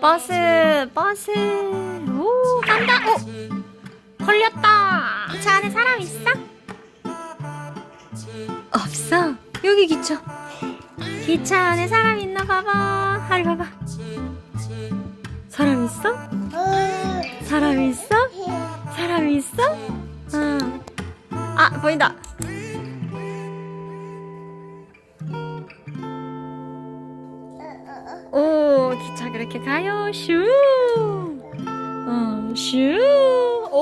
버스 버스 오 간다 오 걸렸다 기차 안에 사람 있어? 없어 여기 기차 기차 안에 사람 있나 봐봐 하리 봐봐 사람 있어? 사람 있어? 사람 있어? 응. 아 보인다 기차 그렇게 가요 슈 어, 슈. 오,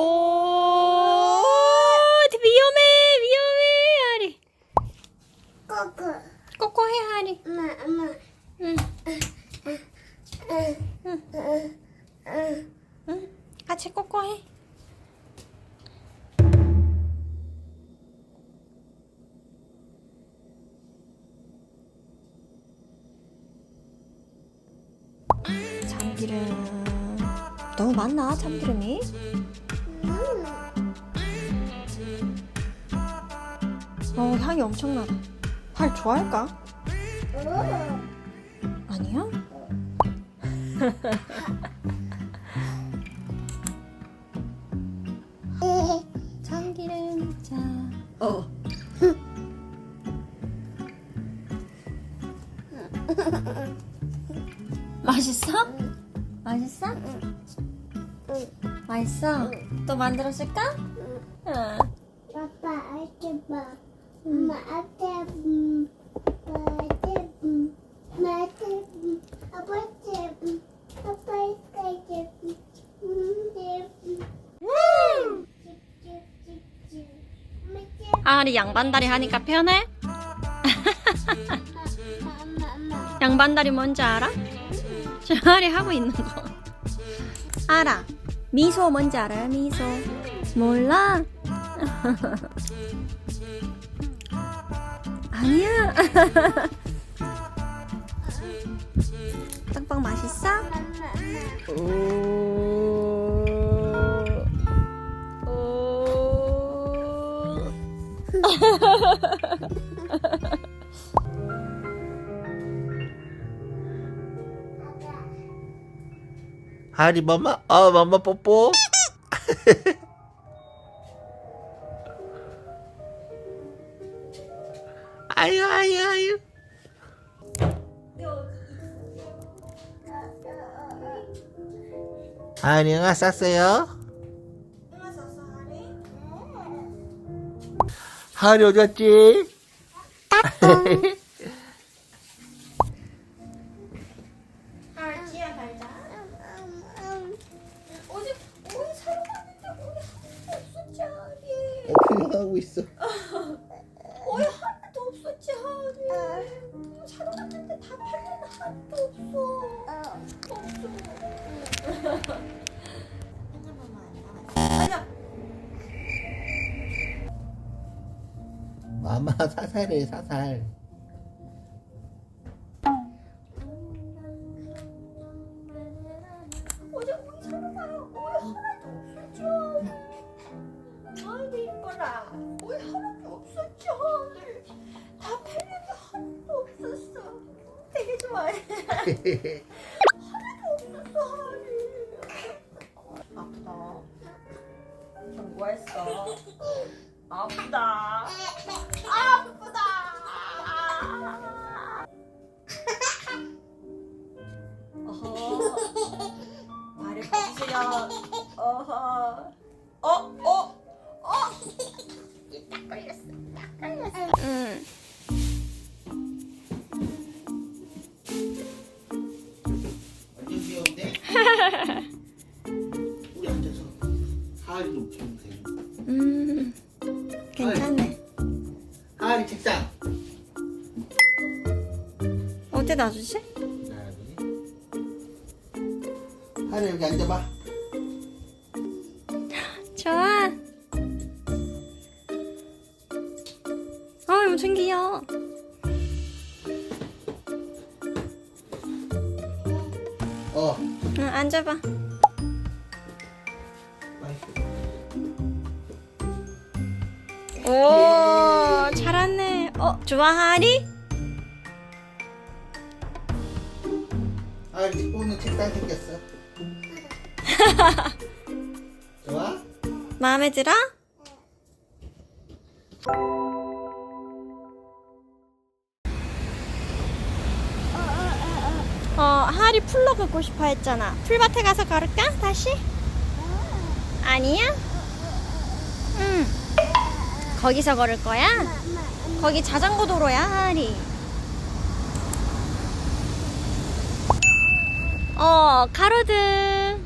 위험해, 위험해, 하리. 꼬꼬 꼬꼬 해, 하리. 엄마 엄마 응, 응 응. 같이 꼬꼬 해. 너무 많나 참기름이? 어 향이 엄청나다. 팔 좋아할까? 아니야? 참기름 자. 어. 맛있어? 맛있어? 또 만들었을까? 응. 아빠 앞에 봐 엄마 음음 엄마 앞에 음 아빠 음 아빠 음찝 아리 양반다리 하니까 편해? 양반다리 뭔지 알아? 저 아리 하고 있는 거 알아 미소 뭔지 알아요 미소 몰라? 아니야 빵빵 맛있어? 오. 오. 하리 맘마 아 맘마 뽀뽀 아유 아유 아유 응아 쌌어요? 하리 어디 갔지? 있어. 오이 하나도 없었지 하리 사러 갔는데 다 팔리는 하나도 없어. 없어. 아니야. 마마 사살해 사살 없었어 하리 아프다 아프다 아프다 어허 발이 벅지려 어허 어? 어? 어? 우리 앉아서 하리 좀 키우세요 음, 괜찮네. 하리 책상 어디 놔주지? 하리 여기 앉아봐 좋아. 아, 엄청 귀여워. 앉아봐. 오, 잘하네. 어, 좋아하리? 하리 오늘 책상 생겼어. 좋아? 마음에 들어? 어, 하리 풀로 걷고 싶어 했잖아. 풀밭에 가서 걸을까? 다시? 아니야? 응. 거기서 걸을 거야? 거기 자전거 도로야, 하리. 어, 가로등.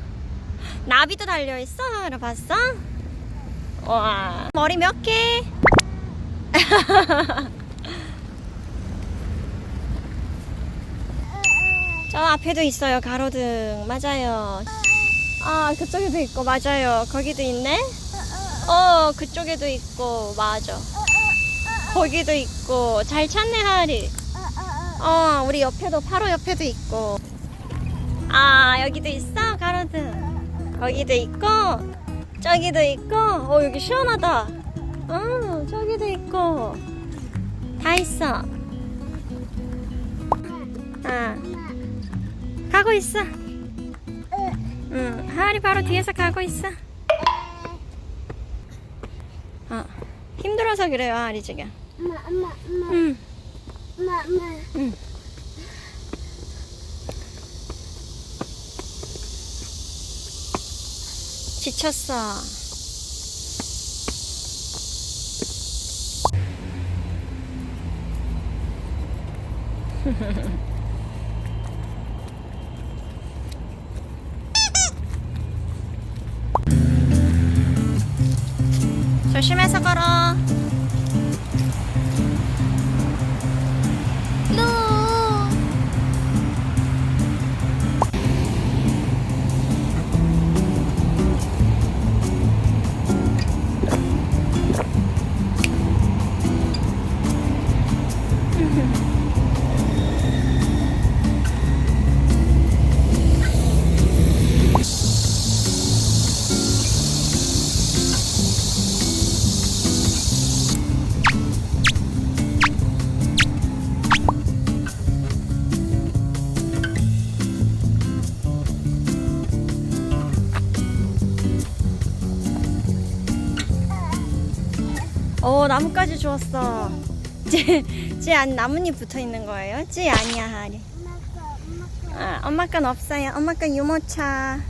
나비도 달려있어? 하루 봤어? 와. 머리 몇 개? 저 앞에도 있어요, 가로등. 맞아요. 아, 그쪽에도 있고, 맞아요. 거기도 있네? 어, 그쪽에도 있고, 맞아. 거기도 있고, 잘 찾네, 하리. 어, 우리 옆에도, 바로 옆에도 있고. 아, 여기도 있어, 가로등. 거기도 있고, 저기도 있고, 어, 여기 시원하다. 어, 저기도 있고. 다 있어. 아, 가고 있어. 응, 하리 바로 뒤에서 가고 있어. 어, 힘들어서 그래요, 하리 지금. 엄마, 엄마, 엄마, 응, 엄마, 엄마. 응. 지쳤어. 조심해서 걸어. 오 나뭇가지 주웠어. 쟤쟤안 나뭇잎 붙어 있는 거예요? 쟤 아니야 하리. 엄마 거, 엄마 거. 아, 엄마 건 없어요. 엄마 건 유모차.